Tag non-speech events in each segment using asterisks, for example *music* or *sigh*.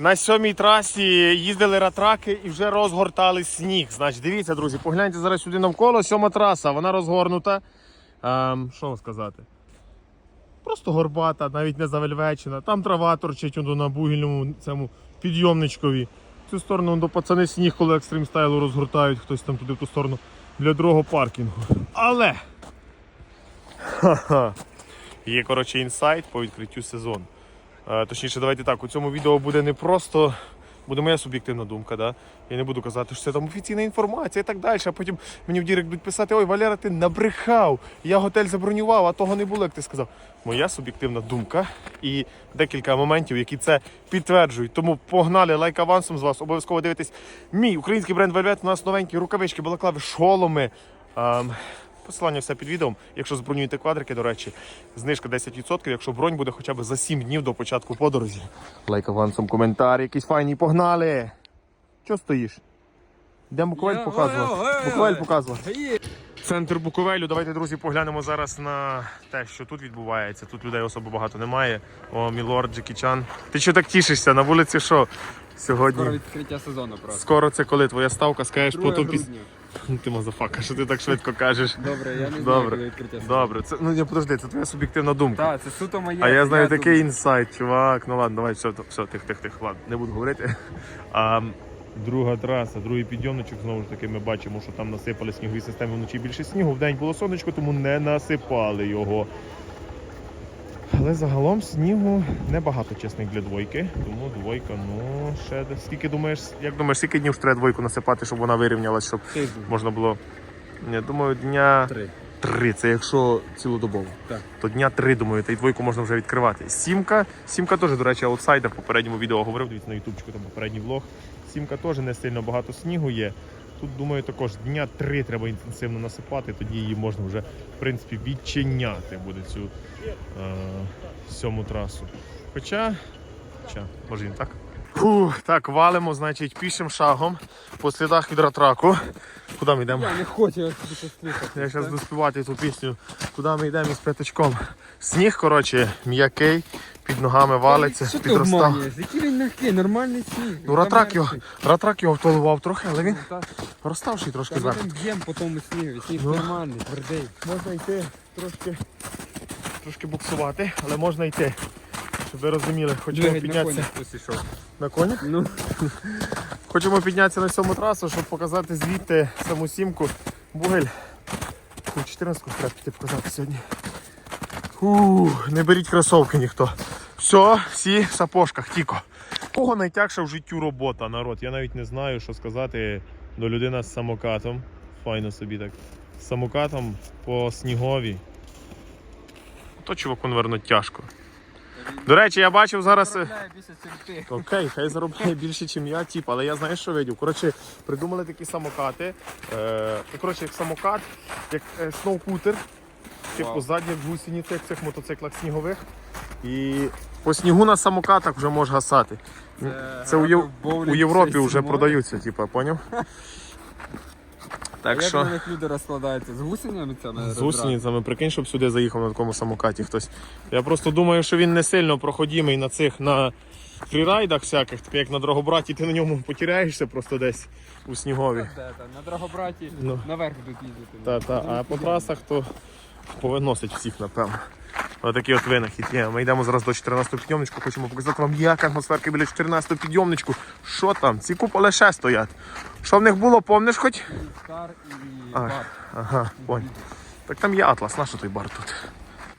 На сьомій трасі їздили ратраки і вже розгортали сніг. Значить, дивіться, друзі, погляньте зараз сюди навколо. Сьома траса, вона розгорнута. Ем, що вам сказати? Просто горбата, навіть не завельвечена. Там трава торчить на бугільному цьому підйомничкові. В цю сторону до пацани сніг, коли екстрим стайлу розгортають, хтось там туди в ту сторону для другого паркінгу. Але Ха-ха. є коротше інсайт по відкриттю сезону. Е, Точніше, давайте так, у цьому відео буде не просто буде моя суб'єктивна думка. Да? Я не буду казати, що це там офіційна інформація і так далі. А потім мені в Дірект будуть писати: ой, Валера, ти набрехав, я готель забронював, а того не було, як ти сказав. Моя суб'єктивна думка і декілька моментів, які це підтверджують. Тому погнали лайк авансом з вас. Обов'язково дивитесь мій український бренд Velvet. У нас новенькі рукавички, балаклави, шоломи. Ем, Посилання все під відео. Якщо забронюєте квадрики, до речі, знижка 10%, якщо бронь буде хоча б за 7 днів до початку подорожі. Лайк авансом, коментар, якийсь файний, погнали! Чого стоїш? Йдемо Буковель показувати. Буковель показувати. Центр Буковелю. Давайте, друзі, поглянемо зараз на те, що тут відбувається. Тут людей особо багато немає. О, мілорд, Джекі Чан. Ти що так тішишся? На вулиці що? Сьогодні. Скоро відкриття сезону просто. Скоро це коли твоя ставка, скажеш 2 потім піс... грудня. Ти мазафака, що ти так швидко кажеш. Добре, я не знаю, Добре. коли відкриття. Добре, це ну ні, подожди, це твоя суб'єктивна думка. Так, це суто моє. А я знаю думаю. такий інсайт, чувак. Ну ладно, давай, все, все, тих, тих, тих, ладно, не буду говорити. А, друга траса, другий підйомничок, знову ж таки, ми бачимо, що там насипали снігові системи вночі більше снігу. Вдень було сонечко, тому не насипали його. Але загалом снігу небагато чесних для двойки. Тому двойка, ну, ще десь. Скільки думаєш, як думаєш, скільки днів треба двойку насипати, щоб вона вирівнялась, щоб Тиждень. можна було. Я думаю, дня Три. три. Це якщо цілодобово. Так. То дня три, думаю, та й двойку можна вже відкривати. Сімка. Сімка теж, до речі, аутсайдер. В попередньому відео говорив, дивіться на ютубчику, там попередній влог. Сімка теж не сильно багато снігу є. Тут, думаю, також дня три треба інтенсивно насипати, тоді її можна вже, в принципі, відчиняти буде цю е, сьому трасу. Хоча, хоча, може він так. Фух, так, валимо, значить, пішим шагом по слідах від ратраку. Куди ми йдемо? Я не хочу, я тобі. Я зараз буду співати ту пісню, куди ми йдемо із п'ятачком. Сніг, коротше, м'який, під ногами валиться, Що ти підростав. обманюєш? Який він м'який, нормальний сніг. Ну, ратрак його, ратрак його втолував трохи, але він Та, розставший трошки та ми зверху. там б'єм по тому снігу, сніг Ну. нормальний, твердий. Можна йти трошки, трошки буксувати, але можна йти. Щоб ви розуміли, хочемо Двигать на коні піднятися хтось ішов. на коні. Ну, *laughs* Хочемо піднятися на цьому трасу, щоб показати звідти саму сімку. Бугель. Фу, 14 треба піти показати сьогодні. Фу, не беріть кросовки ніхто. Все, всі в сапожках, тіко. Кого найтягша в життю робота, народ? Я навіть не знаю, що сказати до людини з самокатом. Файно собі так. З самокатом по снігові. То чуваку, наверно, тяжко. До речі, я бачив зараз. е. Окей, хай заробляє більше, ніж я, тип, але я знаю, що видів. Коротше, придумали такі самокати. Е, ну, коротше, як самокат, як е, сноукутер. Типу гусениці, як в цих мотоциклах снігових. І по снігу на самокатах вже можеш гасати. Це у, Єв... у Європі вже продаються, типу, поняв? Так Так як що на люди розкладаються? З гусеницями? з гусеницями, прикинь, щоб сюди заїхав на такому самокаті хтось. Я просто думаю, що він не сильно проходимий на цих на фрірайдах всяких, таке як на Дрогобраті, ти на ньому потіряєшся просто десь у снігові. На Драгобраті Ну. наверх будуть їздити. Так, так, а по трасах то повиносить всіх, напевно. Отакий от винахід є. Ми йдемо зараз до 14-го підйомничку, хочемо показати вам, як атмосферка біля 14-го підйомничку. Що там? Ці куполи ще стоять. Що в них було, помниш хоч? Стар і бар. Ага, понял. Так там є атлас, на що той бар тут?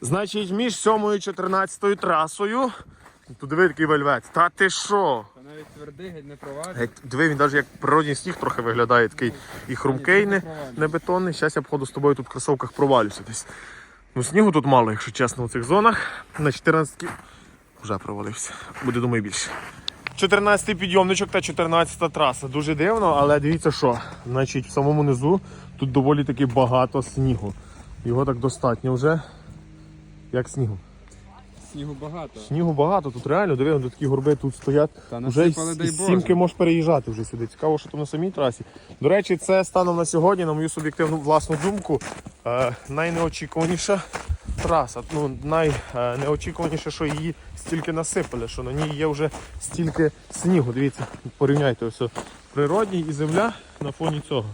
Значить, між 7 і 14 трасою. Тут диви такий вельвет. Та ти що? Та навіть твердий, геть не провадить. Диви, він навіть як природній сніг трохи виглядає, такий і хрумкий, не, не бетонний. Зараз я походу з тобою тут в кросовках провалюся десь. Ну, снігу тут мало, якщо чесно, у цих зонах. На 14 вже провалився. Буде, думаю, більше. 14 підйомничок та 14 траса. Дуже дивно, але дивіться що. Значить, в самому низу тут доволі таки багато снігу. Його так достатньо вже. Як снігу. Снігу багато. Снігу багато, тут реально, диви, тут такі горби тут стоять. Та Вже насипали, дай Боже. сімки можеш переїжджати вже сюди. Цікаво, що там на самій трасі. До речі, це станом на сьогодні, на мою суб'єктивну власну думку, е, найнеочікуваніша траса. Ну, найнеочікуваніше, що її стільки насипали, що на ній є вже стільки снігу. Дивіться, порівняйте ось природній і земля на фоні цього.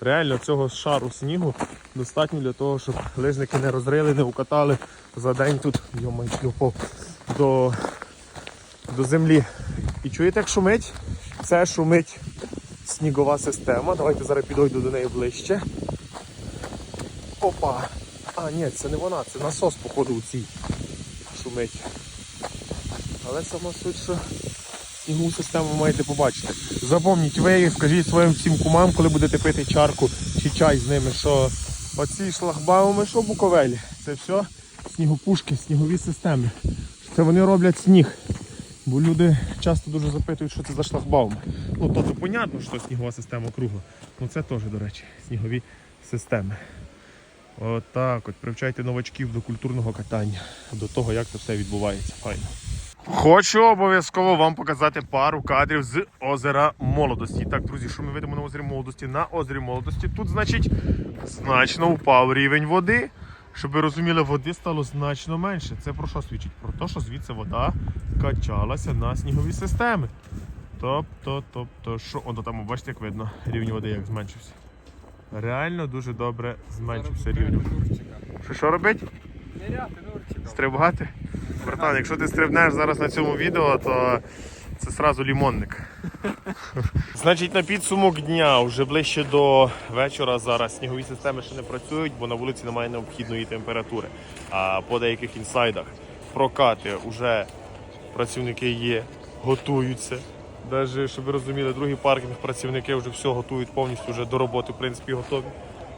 Реально цього шару снігу достатньо для того, щоб лижники не розрили, не укатали за день тут йома, впав до, до землі. І чуєте, як шумить? Це шумить снігова система. Давайте зараз підійду до неї ближче. Опа! А, ні, це не вона, це насос, походу, у цій шумить. Але сама суть, що снігову систему маєте побачити. Запомніть ви, скажіть своїм всім кумам, коли будете пити чарку чи чай з ними, що оці шлагбауми, що буковелі, це все снігопушки, снігові системи. Це вони роблять сніг. Бо люди часто дуже запитують, що це за шлагбаум. Ну, тобто, понятно, що снігова система кругла. Ну це теж, до речі, снігові системи. Отак от, привчайте новачків до культурного катання, до того, як це все відбувається. Файно. Хочу обов'язково вам показати пару кадрів з озера молодості. Так, друзі, що ми видимо на озері молодості? На озері молодості тут, значить, значно впав рівень води. Щоб ви розуміли, води стало значно менше. Це про що свідчить? Про те, що звідси вода качалася на снігові системи. Тобто, тобто, що. О, там, бачите, як видно, рівень води як зменшився. Реально дуже добре зменшився рівень. Що, що робить? Ниряти, Стрибати? Братан, якщо ти стрибнеш зараз на цьому відео, то це сразу лімонник. Значить, на підсумок дня вже ближче до вечора зараз снігові системи ще не працюють, бо на вулиці немає необхідної температури. А по деяких інсайдах прокати вже працівники є, готуються. Навіть, щоб ви розуміли, другий паркінг працівники вже все готують повністю вже до роботи, в принципі, готові.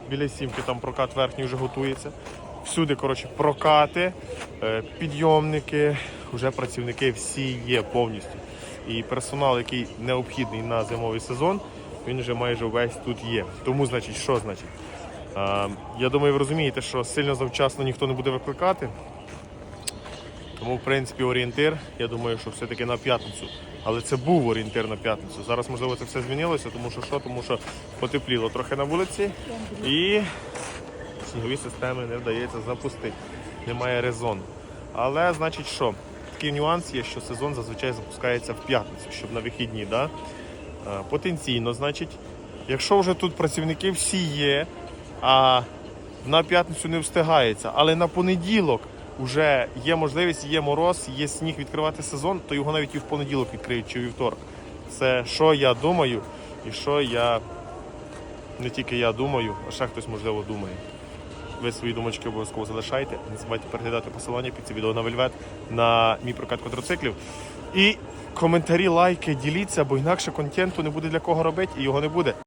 Біля сімки там прокат верхній вже готується. Всюди, коротше, прокати, е, підйомники, вже працівники всі є повністю. І персонал, який необхідний на зимовий сезон, він вже майже весь тут є. Тому, значить, що значить? Е, Я думаю, ви розумієте, що сильно завчасно ніхто не буде викликати. Тому, в принципі, орієнтир, я думаю, що все-таки на п'ятницю. Але це був орієнтир на п'ятницю. Зараз, можливо, це все змінилося, тому що що? Тому що потепліло трохи на вулиці і снігові системи не вдається запустити. Немає резону. Але, значить, що? Такий нюанс є, що сезон зазвичай запускається в п'ятницю, щоб на вихідні. Да? Е, Потенційно, значить, якщо вже тут працівники всі є, а на п'ятницю не встигається, але на понеділок вже є можливість, є мороз, є сніг відкривати сезон, то його навіть і в понеділок відкриють чи вівторок. Це що я думаю, і що я не тільки я думаю, а ще хтось можливо думає. Ви свої думочки обов'язково залишайте. Не забувайте переглядати посилання під це відео на вельвет на мій прокат квадроциклів. І коментарі, лайки, діліться, бо інакше контенту не буде для кого робити і його не буде.